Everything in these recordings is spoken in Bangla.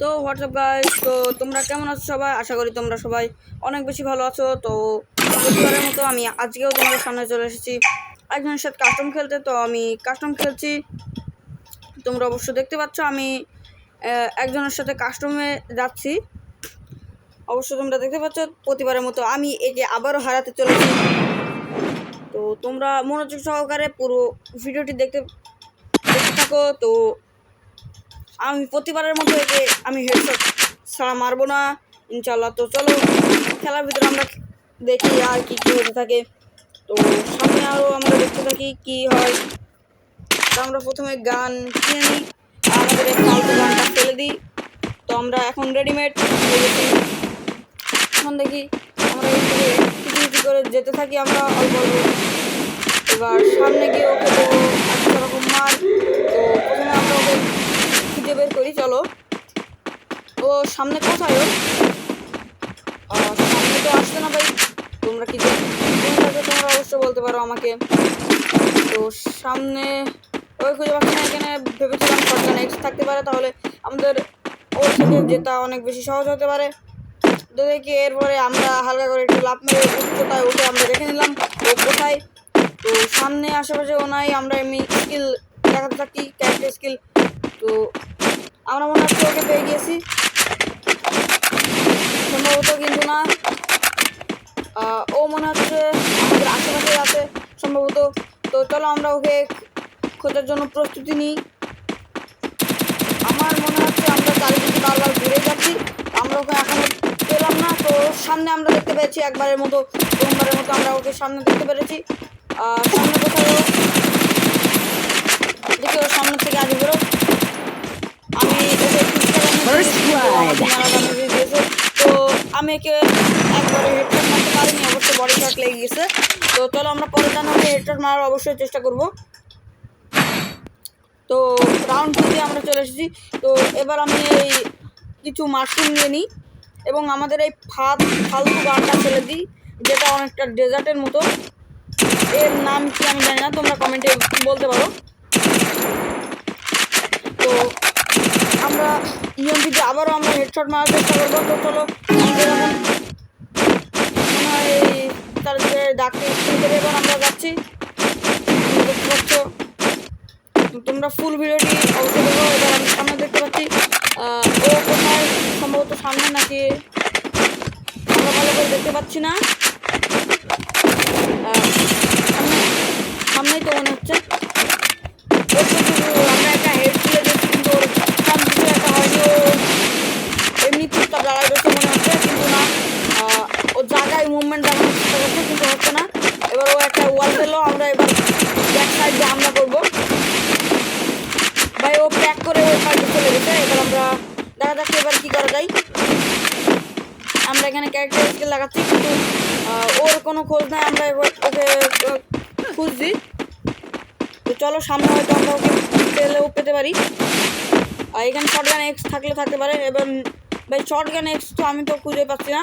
তো হোয়াটসঅ্যাপ গাইস তো তোমরা কেমন আছো সবাই? আশা করি তোমরা সবাই অনেক বেশি ভালো আছো। তো প্রতিবারের মতো আমি আজকেও তোমাদের সামনে চলে এসেছি একজনের সাথে কাস্টম খেলতে। তো আমি কাস্টম খেলছি। তোমরা অবশ্য দেখতে পাচ্ছ আমি একজনের সাথে কাস্টমে যাচ্ছি। অবশ্য তোমরা দেখতে পাচ্ছ প্রতিবারের মতো আমি একে আবারও হারাতে চলেছি। তো তোমরা মনোযোগ সহকারে পুরো ভিডিওটি দেখতে দেখতে থাকো। তো আমি প্রতিবারের মতো একে আমি হেডশট ছাড়া মারবো না। ইনশাল্লাহ তো চলো, খেলার ভিতরে আমরা দেখি আর কি কী হতে থাকে। তো সামনে আরও আমরা দেখতে থাকি কি হয়। তো আমরা প্রথমে গান কিনে নিই। আর আমাদের এই গানটা ফেলে দিই। তো আমরা এখন রেডিমেড এখন দেখি আমরা এই থেকে করে যেতে থাকি আমরা অল্প অল্প এবার সামনে গিয়ে ওকে দেবো চলো। ও, সামনে কোথায় সামনে তো আসছে না ভাই। তোমরা কি তোমরা অবশ্যই বলতে পারো আমাকে। তো সামনে ওই খুঁজে পাচ্ছি না, এখানে ভেবেছিলাম শর্টগান এক্স থাকতে পারে, তাহলে আমাদের ওর থেকে জেতা অনেক বেশি সহজ হতে পারে। তো দেখি, এরপরে আমরা হালকা করে একটু লাভ মেরে উচ্চতায় উঠে আমরা দেখে নিলাম ও কোথায়। তো সামনে আশেপাশে ও নাই, আমরা এমনি স্কিল দেখাতে থাকি ক্যারেক্টার স্কিল তো আমরা মনে হচ্ছে ওকে পেয়ে গিয়েছি। সম্ভবত কিন্তু না। ও মনে হচ্ছে আমাদের আশেপাশে আছে, সম্ভবত। তো চলো আমরা ওকে খোঁজার জন্য প্রস্তুতি নিই। আমার মনে হচ্ছে আমরা চারিদিকে বারবার ঘুরে যাচ্ছি। আমরা ওকে এখনও পেলাম না। তো সামনে আমরা দেখতে পেয়েছি, একবারের মতো, প্রথমবারের মতো আমরা ওকে সামনে দেখতে পেরেছি। সামনে কোথায় ও? দেখি ওর সামনে থেকে আগে বেরো আমি ওকে First blood. দিয়েছে তো আমি একে একবারে মারতে পারিনি অবশ্যই বডি শট লেগে গেছে। তো চলো আমরা দান ওকে হেডশট মারার অবশ্যই চেষ্টা করব। তো রাউন্ড টুতে আমরা চলে এসেছি। তো এবার আমি এই কিছু মাশরুম নিয়ে নিই এবং আমাদের এই ফাদ, ফালতু গানটা ফেলে দিই, যেটা অনেকটা ডেজার্টের মতো। এর নাম কি আমি জানি না, তোমরা কমেন্টে বলতে পারো। তো আমরা ইএমপিতে আবারও আমরা হেডশট মারার চেষ্টা তো চলো। ডাকতে এবার আমরা যাচ্ছি। তোমরা ফুল ভিডিওটি অবশ্যই এবার আমি সামনে দেখতে পাচ্ছি ও কোথায়? সম্ভবত সামনে নাকি আমরা ভালো করে দেখতে পাচ্ছি না আহ, সামনে সামনেই তো মনে হচ্ছে ওর তো শুধু আমরা একটা হেড তুলে দিচ্ছি কিন্তু ওর সাম কিছু একটা হয়নি ও এমনি চুপচাপ দাঁড়ায় রয়েছে মনে হচ্ছে কিন্তু না আহ, ও জায়গায় মুভমেন্ট দেখানোর চেষ্টা করছে কিন্তু হচ্ছে না এবার ও একটা ওয়াল ফেলল আমরা এবার ব্যাক সাইড দিয়ে হামলা করব ভাই ও প্যাক করে ওই সাইডে চলে গেছে, এবার আমরা দেখা যাচ্ছে এবার কি করা যায়। আমরা এখানে ক্যারেক্টার স্কিল লাগাচ্ছি, কিন্তু ওর কোনো খোঁজ নাই, আমরা এবার ওকে খুঁজছি। তো চলো, সামনে হয়তো আমরা ওকে পেলেও পেতে পারি। আর এখানে শর্টগান এক্স থাকলে থাকতে পারে এবং ভাই শর্টগান এক্স তো আমি তো খুঁজে পাচ্ছি না।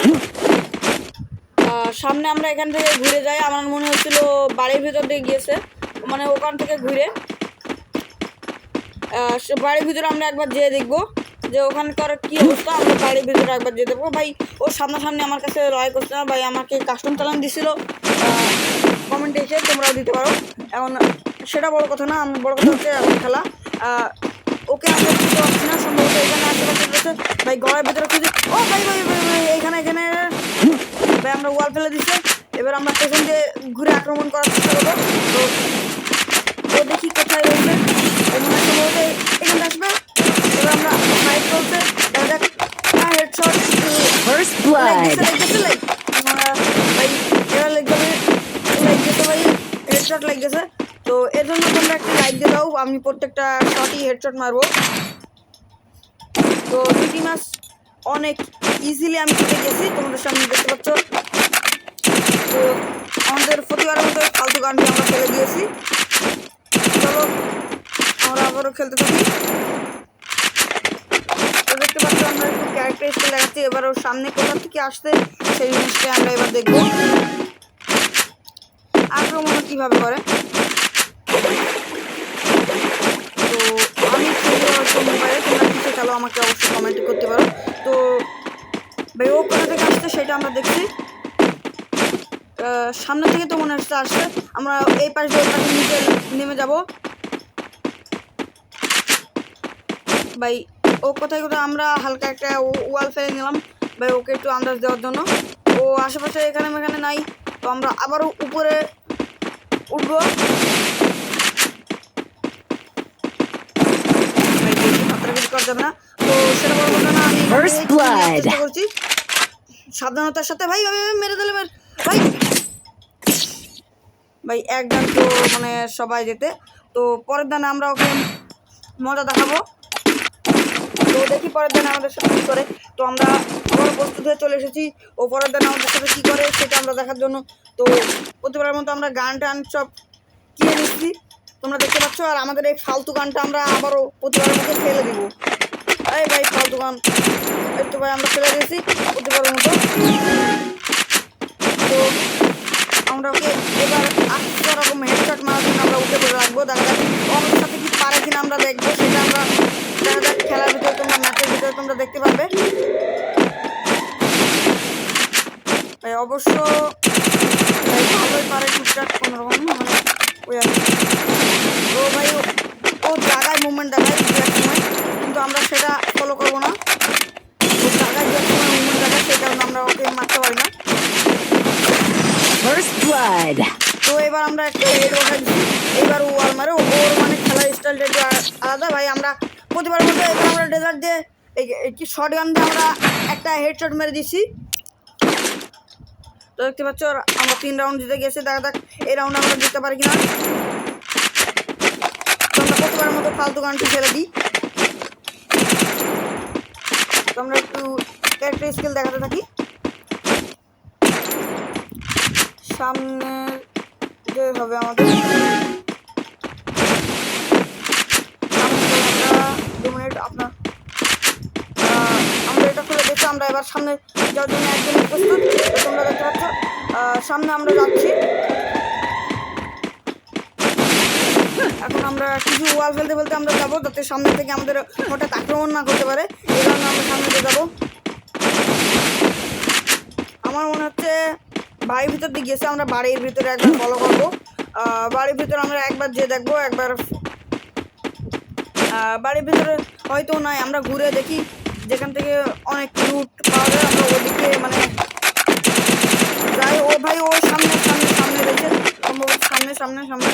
সামনে আমরা এখান থেকে ঘুরে যাই, আমার মনে হচ্ছিল বাড়ির ভিতর দিয়ে গিয়েছে মানে ওখান থেকে ঘুরে। বাড়ির ভিতরে আমরা একবার যেয়ে দেখব যে ওখানকার কি অবস্থা, আমরা বাড়ির ভিতরে একবার যেয়ে দেখব। ভাই, ও সামনাসামনি আমার কাছে লড়াই করছে না, ভাই, আমাকে কাস্টম চালান দিছিল কমেন্টে এসে তোমরাও দিতে পারো। এখন সেটা বড় কথা না আমার বড় কথা হচ্ছে খেলা। ওকে আমরা দিতে পারছি না, সম্ভবত এখানে আশেপাশে রয়েছে। ভাই, ঘরের ভিতরে খুঁজে ও, ভাই ভাই ভাই ভাই, এখানে এখানে। ভাই, আমরা ওয়াল ফেলে দিচ্ছে এবার আমরা পেছন দিয়ে ঘুরে আক্রমণ করার চেষ্টা করব। তো ও দেখি কোথায় রয়েছে ও মনে হয় সম্ভবত এখানে আসবে এবার আমরা ফাইট করতে দেখা যাক হ্যাঁ হেডশট First blood. ভাই এরা লেগ যাবে লাইক গেছে ভাই হেডশট লাইক গেছে তো এর জন্য তোমরা একটা লাইক দিয়ে দাও আমি প্রত্যেকটা শটই হেডশট মারবো। তো দুটি ম্যাচ অনেক ইজিলি আমি জিতে গেছি, তোমাদের সামনে দেখতে পাচ্ছ। তো আমাদের প্রতিবারের মতো ফালতু গানটি আমরা ফেলে দিয়েছি। চলো, আমরা আবারও খেলতে থাকি। তো দেখতে পাচ্ছ, আমরা একটু ক্যারেক্টার স্কিল দেখাচ্ছি। এবার ওর সামনে কোথা থেকে আসতে সেই জিনিসটা আমরা এবার দেখব। আক্রমণ কীভাবে করে। তো আমি খেলি হয়তো তোমরা কিছু খেলো, আমাকে অবশ্যই কমেন্ট করতে পারো। তো, ভাই, ও কোথা থেকে আসছে সেটা আমরা দেখছি। সামনে থেকে তো মনে হচ্ছে আসছে। আমরা এই পাশ দিয়ে পাশে নিচে নেমে যাব। ভাই, ও কোথায় কোথায়? আমরা হালকা একটা ওয়াল ফেলে নিলাম। ভাই, ওকে একটু আন্দাজ দেওয়ার জন্য। ও আশেপাশে এখানে এখানে নাই। তো আমরা আবারও উপরে উঠবো ভাই, বেশি মাত্রাবেশি করা যাবে না। তো সেটা বড় কথা না, আমি এখানে First একটু নেওয়ার blood. চেষ্টা করছি। সাবধানতার সাথে ভাই ভাই, ভাই, মেরে দিলে ভাই। ভাই একজন তো মানে সবাই যেতে। তো পরের দানে আমরা ওকে মজা দেখাবো। তো দেখি পরের দিন আমাদের সাথে কী করে। তো আমরা আবার প্রস্তুত হয়ে চলে এসেছি। ও পরের দিন আমাদের সাথে কী করে সেটা আমরা দেখার জন্য। তো প্রতিবারের মতো আমরা গান টান সব কিনে নিচ্ছি। তোমরা দেখতে পাচ্ছ, আর আমাদের এই ফালতু গানটা আমরা আবারও প্রতিবারের মতো ফেলে দিব। এই ভাই, ফালতু গান। তো ভাই, আমরা ফেলে দিয়েছি প্রতিবারের মতো। তো আমরা ওকে এবার আটটা রকম হেডশট মারার জন্য আমরা উঠে পড়ে রাখব। দেখা যাক সাথে কি পারে কিনা আমরা দেখব, সেটা আমরা দেখা যাক খেলার ভিতরে তোমরা ম্যাচের ভিতরে তোমরা দেখতে ভাই অবশ্য ভালোই পারে টুকটাক কোনোরকম মানে ওই তো ভাই ও- ও জায়গায় মুভমেন্ট দেখায় দু এক সময় কিন্তু আমরা সেটা ফলো করব না। ও জায়গায় দু এক সময় মুভমেন্ট দেখায় সেই কারণে আমরা ওকে মারতে পারি না। তো এবার আমরা একটা হেড এবার ও আর মারে ওর মানে খেলার স্টাইলটা একটু আলাদা ভাই আমরা প্রতিবার মতো এবার আমরা ডেজার্ট দিয়ে এই কি শর্ট গান দিয়ে আমরা একটা হেডশট মেরে দিচ্ছি। তো দেখতে পাচ্ছ আমরা তিন রাউন্ড জিতে গেছে। দেখা যাক, এই রাউন্ড আমরা জিততে পারি কিনা। আমরা প্রতিবার মতো ফালতু গানটি ফেলে দিই। তো আমরা একটু ক্যারেক্টার স্কিল দেখাতে থাকি। সামনে যে হবে আমাদের দু মিনিট আপনার আমরা এটা খুলে দেখছি, আমরা এবার সামনে যাওয়ার জন্য একদম প্রস্তুত তোমরা দেখতে পাচ্ছ সামনে আমরা যাচ্ছি। এখন আমরা কিছু ওয়াল ফেলতে ফেলতে আমরা যাব, যাতে সামনে থেকে আমাদের হঠাৎ আক্রমণ না করতে পারে। এই কারণে আমরা সামনে দিয়ে যাব। আমার মনে হচ্ছে বাড়ির ভিতর দিয়ে গেছে আমরা বাড়ির ভিতরে একবার ফলো করব। বাড়ির ভিতরে আমরা একবার যেয়ে দেখব, একবার বাড়ির ভিতরে হয়তো নয়, আমরা ঘুরে দেখি। যেখান থেকে অনেক লুট পাওয়া যায়, আমরা ওদিকে মানে যাই। ও ভাই, ও সামনে সামনে সামনে রয়েছে। সামনে সামনে সামনে।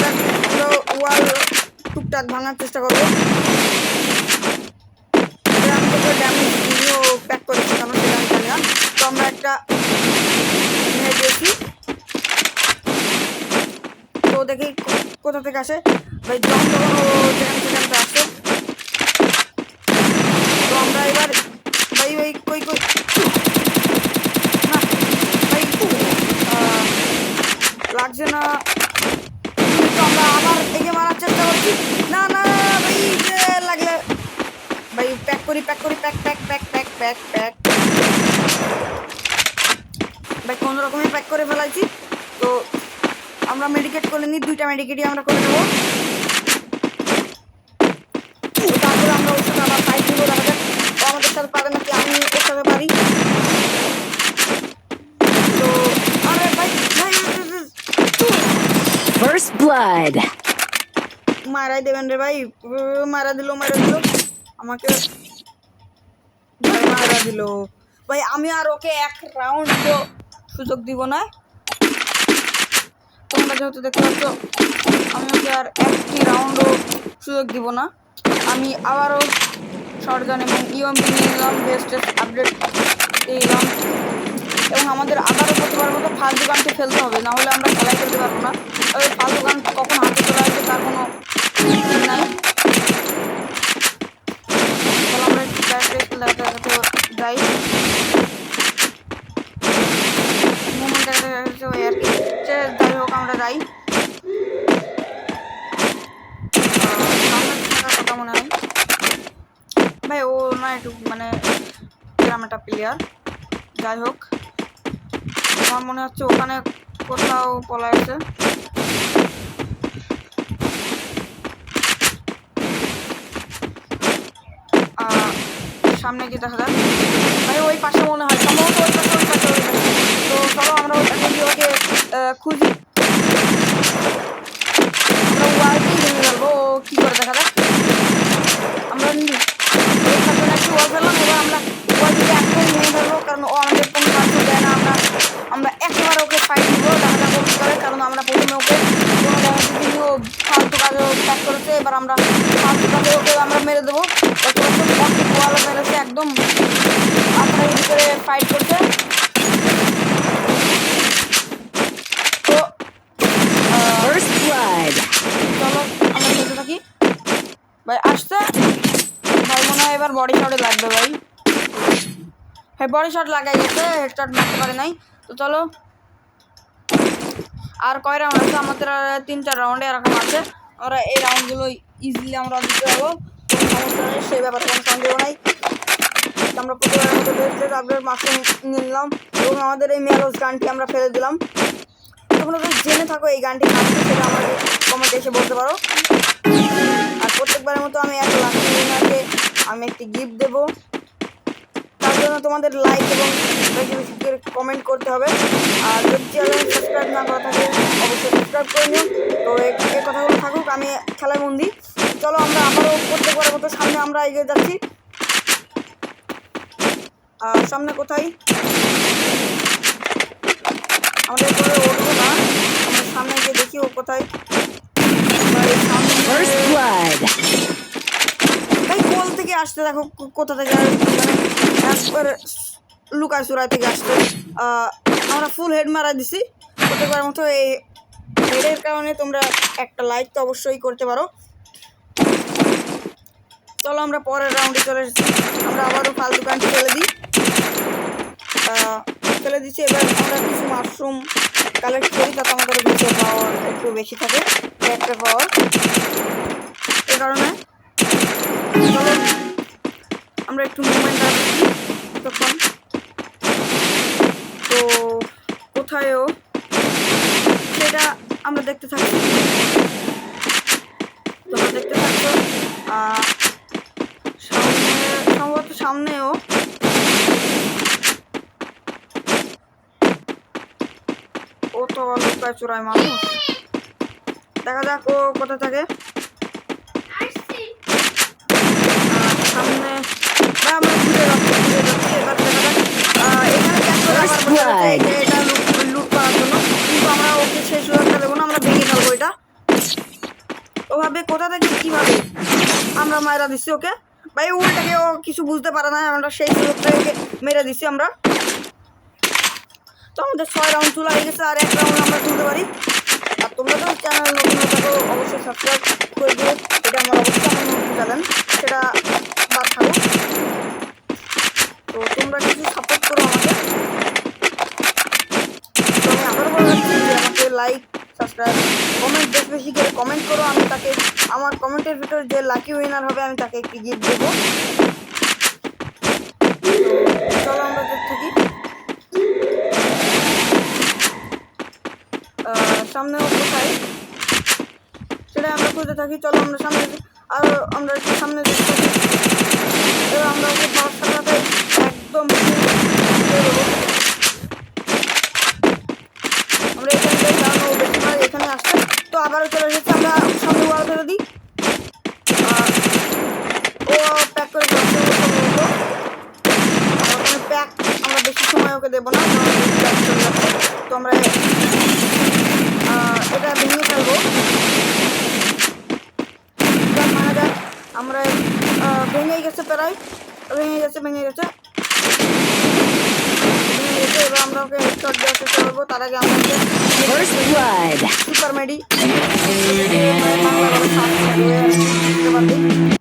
যাক ওয়াল টুকটাক ভাঙার চেষ্টা করব। ড্যামেজ প্যাক করেছি কেন সেটা আমি জানি না। তো আমরা একটা নিয়ে দিয়েছি দেখি কোথা থেকে আসে। ভাই আসে তো আমরা এবার, ভাই ভাই কই লাগছে না। তো আমরা আবার না না, ভাই ভাই, প্যাক করি প্যাক করি, pack pack pack pack pack pack. রকমের প্যাক করে ফেলাইছি। আমরা মেডিকেট করে নিই দুইটা মেডিকেটই আমরা করে নেব। তো তারপরে আমরা ওর সাথে আবার ফাইট দিব দেখা ও আমাদের সাথে পারে নাকি আমি ওর সাথে পারি। তো আরে ভাই. মারাই দেবেন রে ভাই মারা দিল মারা দিল। আমাকে মারা দিল। ভাই আমি আর ওকে এক রাউন্ড সুযোগ দিব না। যেহেতু দেখতে পাচ্ছ আমি ওকে আর একটি রাউন্ডও সুযোগ দিব না। আমি আবারও শর্টগান এবং ইউএমপি নিলাম বেস্ট আপডেট নিলাম। এবং আমাদের আবারও প্রতিবার মতো ফালতু গানটি ফেলতে হবে, না হলে আমরা খেলাই খেলতে পারব না। ওই ফালতু গান কখন হাতে চলে আসবে তার কোনো নাই। আমরা যাই। হোক আমরা যাই। কথা মনে হয় ভাই, ও না একটু মানে গ্রামেটা প্লেয়ার যাই হোক, আমার মনে হচ্ছে ওখানে কোথাও পলায় আছে সামনে গিয়ে দেখা যাক। ভাই, ওই পাশে মনে হয়। সম্ভবত ওই পাশে ওই পাশে। ওই পাশে তো চলো, আমরা ওই পাশে গিয়ে ওকে খুঁজি। এবার আমরা ওকে আমরা মেরে দেবো। ওয়াল মেরেছে একদম আপনার ভিতরে ফাইট করছে। তো. চলো আমরা খেলতে থাকি। ভাই আসছে? ভাই মনে হয় এবার বডি শটে লাগবে ভাই। হ্যাঁ বডি শট লাগাই গেছে হেডশট মারতে পারে নাই। তো চলো। আর কয় রাউন্ড আছে? আমাদের তিন চার রাউন্ডে এরকম আছে। আমরা এই রাউন্ডগুলো ইজিলি আমরা সমস্যা নেই, সেই ব্যাপারে কোনো সন্দেহ নাই। আমরা প্রতিবারের মতো মাস্টার নিলাম এবং আমাদের এই মেয়ারোস গানটি আমরা ফেলে দিলাম। তোমরা জেনে থাকো এই গানটি কি, সেটা আমাকে কমেন্টে এসে বলতে পারো। আর প্রত্যেকবারের মতো আমি এক লাখ আমি একটি গিফট দেবো। জন্য তোমাদের লাইক এবং বেশি বেশি করে কমেন্ট করতে হবে। আর যদি চ্যানেল সাবস্ক্রাইব না করা থাকে অবশ্যই সাবস্ক্রাইব করে নিও। তো এই কথাগুলো থাকুক আমি খেলায় বন্দি চলো আমরা আবারও করতে প্রত্যেকবারের মতো সামনে আমরা এগিয়ে যাচ্ছি। আর সামনে কোথায়? আমাদের করে উঠবো না। আমরা সামনে গিয়ে দেখি ও কোথায়। থেকে আসতে দেখো কোথা থেকে একবারে লুকায় সুরাই থেকে আসতে আমরা ফুল হেড মারা দিছি। প্রত্যেকবার মতো এই হেডের কারণে তোমরা একটা লাইক তো অবশ্যই করতে পারো। চলো আমরা পরের রাউন্ডে চলে এসেছি। আমরা আবারও ফালতু গানটি ফেলে দিই। ফেলে দিচ্ছি এবার আমরা কিছু মাশরুম কালেক্ট করি, তাতে আমাদের বেশি পাওয়ার একটু বেশি থাকে, একটা পাওয়ার এই কারণে আমরা একটু মুভমেন্ট রাখছি তখন। তো কোথায় ও সেটা আমরা দেখতে থাকি। তোমরা দেখতে থাকছো সামনে সম্ভবত সামনেও ও তো লুকায় চোরায় মানুষ। দেখা যাক ও কোথায় থাকে আর সামনে না, আমরা ঘুরে যাচ্ছি ঘুরে যাচ্ছি এবার দেখা যাক আহ, এখানে check করে আবার First বোঝা যাচ্ছে blood. যে লুট জন্য। কিন্তু আমরা ওকে সুযোগটা আমরা এটা। ওভাবে কোথা থেকে আমরা মায়েরা দিচ্ছি ওকে? ভাই, উল্টাকে ও কিছু বুঝতে পারে না, আমরা সেই মেরে দিচ্ছি আমরা। তো আমাদের ছয় রাউন্ড গেছে রাউন্ড আমরা পারি। আর তোমরা তো অবশ্যই সাবস্ক্রাইব করে দিও। এটা সেটা বাদ তো তোমরা কিছু সাপোর্ট করো আমাকে তো আমি আবারও বলে রাখছি যে আমাকে লাইক সাবস্ক্রাইব কমেন্ট বেশ বেশি করে কমেন্ট করো আমি তাকে আমার কমেন্টের ভিতরে যে লাকি উইনার হবে আমি তাকে একটি গিফট দেবো। চলো আমরা আহ, কোথায়? সেটা আমরা খুঁজে থাকি চলো আমরা সামনে। আর আমরা সামনে থাকি। আমরা একদম দিয়ে দেবো। আমরা এখানে যাই কারণ ও বেশি মার এখানে আসছে তো আবারও চলে এসেছে আমরা সামনে ওয়াল ফেলে দিই আহ, ও প্যাক করে যাচ্ছে প্যাক আমরা বেশি সময় ওকে দেবো না কারণ বেশি pack চলে যাচ্ছে। তো আমরা আহ, এটা ভেঙে ফেলব যাক, মানা যাক আমরা আহ, ভেঙে গেছে প্রায় ভেঙে গেছে ভেঙে গেছে ভেঙে গেছে এবার হেডশট দেওয়ার চেষ্টা করব। তার আগে blood. সুপার মেডি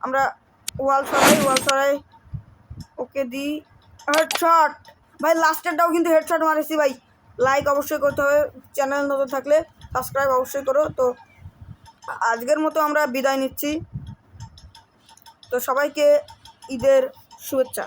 আমরা ওয়াল সরাই ওয়াল সরাই। ওকে দি। হেডশট ভাই লাস্টেরটাও কিন্তু হেডশট মারেছি ভাই। লাইক অবশ্যই করতে হবে। চ্যানেল নতুন থাকলে সাবস্ক্রাইব অবশ্যই করো। তো আজকের মতো আমরা বিদায় নিচ্ছি। তো সবাইকে ঈদের শুভেচ্ছা।